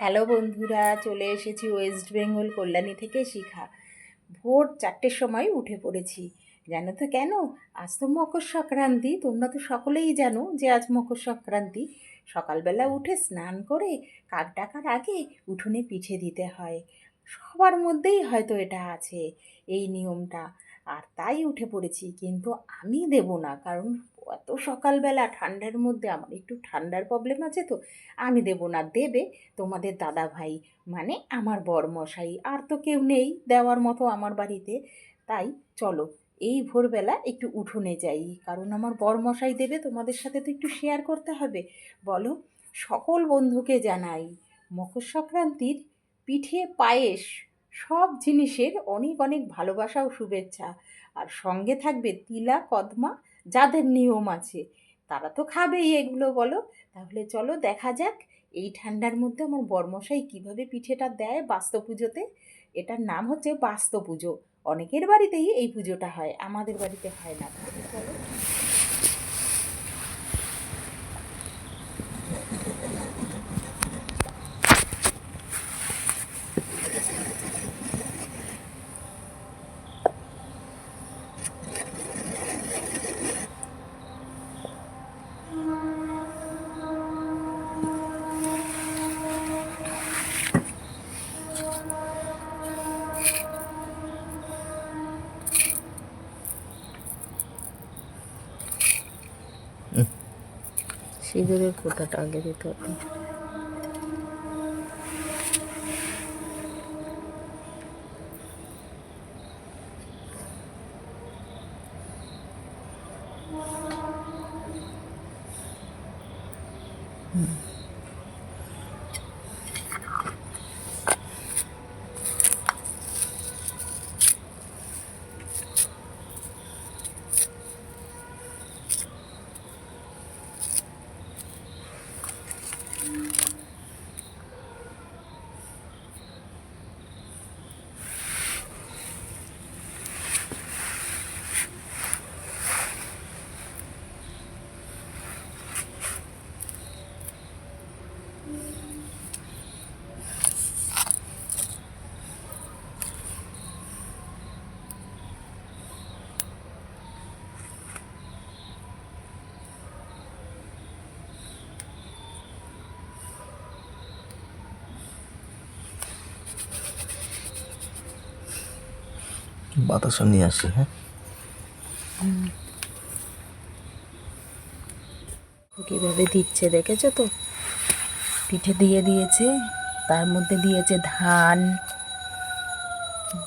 Hello বন্ধুরা, চলে এসেছি ওয়েস্ট বেঙ্গল কল্যাণী থেকে শিখা। ভোর চারটের সময় উঠে পড়েছি। জানো তো কেন? আজ তো মকর সংক্রান্তি, তোমরা তো সকলেই জানো যে আজ মকর সংক্রান্তি। সকালবেলা উঠে স্নান করে কাক ডাকার আগে উঠোনে পিঠে দিতে হয়। সবার মধ্যেই হয়তো এটা আছে, এই নিয়মটা। আর তাই উঠে পড়েছি, কিন্তু আমি দেব না, কারণ এত সকালবেলা ঠান্ডার মধ্যে আমার একটু ঠান্ডার প্রবলেম আছে তো, আমি দেব না, দেবে তোমাদের দাদা ভাই মানে আমার বরমশাই, আর তো কেউ নেই দেওয়ার মতো আমার বাড়িতে, তাই চলো এই ভোরবেলা একটু উঠোনে যাই, কারণ আমার বরমশাই দেবে, তোমাদের সাথে তো একটু শেয়ার করতে হবে, বলো সকল বন্ধুকে জানাই, মকর সংক্রান্তির পিঠে পায়েস সব জিনিসের অনেক অনেক ভালোবাসা ও শুভেচ্ছা। আর সঙ্গে থাকবে তিলা, কদমা, যাদের নিয়ম আছে। তারা তো খাবেই এগুলো, বলো। তাহলে চলো দেখা যাক এই ঠান্ডার মধ্যে আমার বর্মশাই কীভাবে পিঠেটা দেয় বাস্ত পুজোতে এটার নাম হচ্ছে বাস্ত পুজো অনেকের বাড়িতেই এই পুজোটা হয়, আমাদের বাড়িতে হয় না। চলো। সিঁদুরের কোটাটা আগে দিতে হতো বাতাসও নিয়ে আসি হ্যাঁ। কীভাবে দিচ্ছে দেখেছ তো? পিঠে দিয়ে দিয়েছে, তার মধ্যে দিয়েছে ধান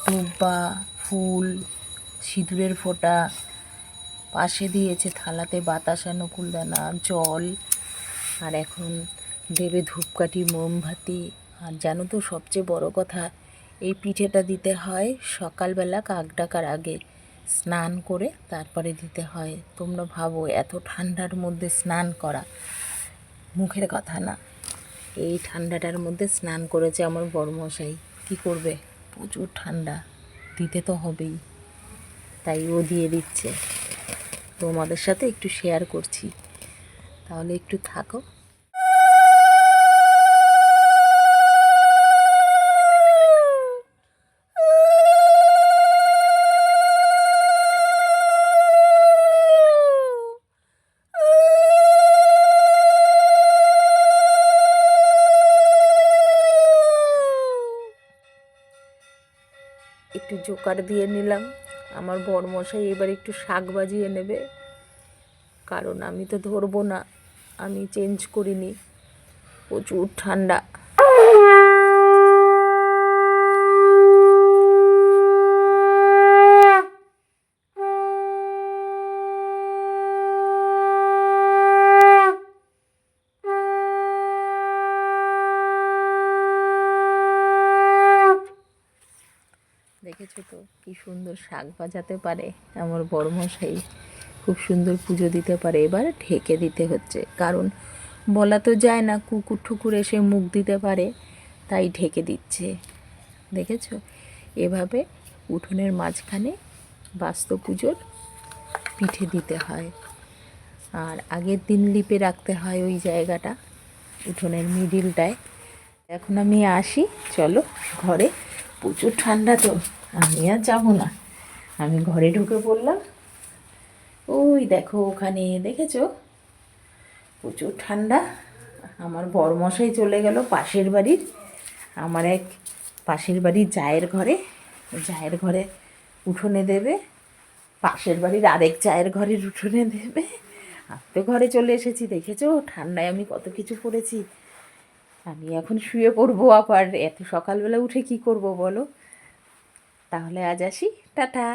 দুব্বা ফুল, সিঁদুরের ফোঁটা, পাশে দিয়েছে থালাতে বাতাসা নকুলদানা জল, আর এখন দেবে ধূপকাঠি, মোমবাতি। আর জানো তো সবচেয়ে বড় কথা এই পিঠেটা দিতে হয় সকালবেলা কাক ডাকার আগে। স্নান করে তারপরে দিতে হয়। তোমরা ভাবো, এত ঠান্ডার মধ্যে স্নান করা মুখের কথা না। এই ঠান্ডাটার মধ্যে স্নান করেছে আমার বড়মশাই। কি করবে? প্রচুর ঠান্ডা। দিতে তো হবেই। তাই ও দিয়ে দিচ্ছে। তোমাদের সাথে একটু শেয়ার করছি। তাহলে একটু থাকো। একটু জোকার দিয়ে নিলাম। আমার বড়মশাই এবার একটু শাক বাজিয়ে নেবে। কারণ আমি তো ধরবো না। আমি চেঞ্জ করিনি। প্রচুর ঠান্ডা। কি সুন্দর শাক বাজাতে পারে। আমার বড়মশাই খুব সুন্দর পুজো দিতে পারে। এবার ঢেকে দিতে হচ্ছে। কারণ বলা তো যায় না, কুকুর ঠুকুর এসে মুখ দিতে পারে, তাই ঢেকে দিচ্ছে। দেখেছ? এভাবে উঠোনের মাঝখানে বাস্ত পুজোর পিঠে দিতে হয়। আর আগের দিন লিপে রাখতে হয় ওই জায়গাটা, উঠোনের মিডিলটায়। এখন আমি আসি, চলো ঘরে। প্রচুর ঠান্ডা তো। আমি আর যাব না। আমি ঘরে ঢুকে পড়লাম। ওই দেখো ওখানে, দেখেছ? প্রচুর ঠান্ডা। আমার বরমশাই চলে গেল পাশের বাড়ির। আমার এক পাশের বাড়ির জায়ের ঘরে। জায়ের ঘরে উঠোনে দেবে। পাশের বাড়ির আরেক চায়ের ঘরের উঠোনে দেবে। আমি তো ঘরে চলে এসেছি, দেখেছ? ঠান্ডায় আমি কত কিছু পড়েছি। আমি এখন শুয়ে পড়ব আবার। এত সকালবেলা উঠে কি করব বলো? তাহলে আজ আসি টাটা।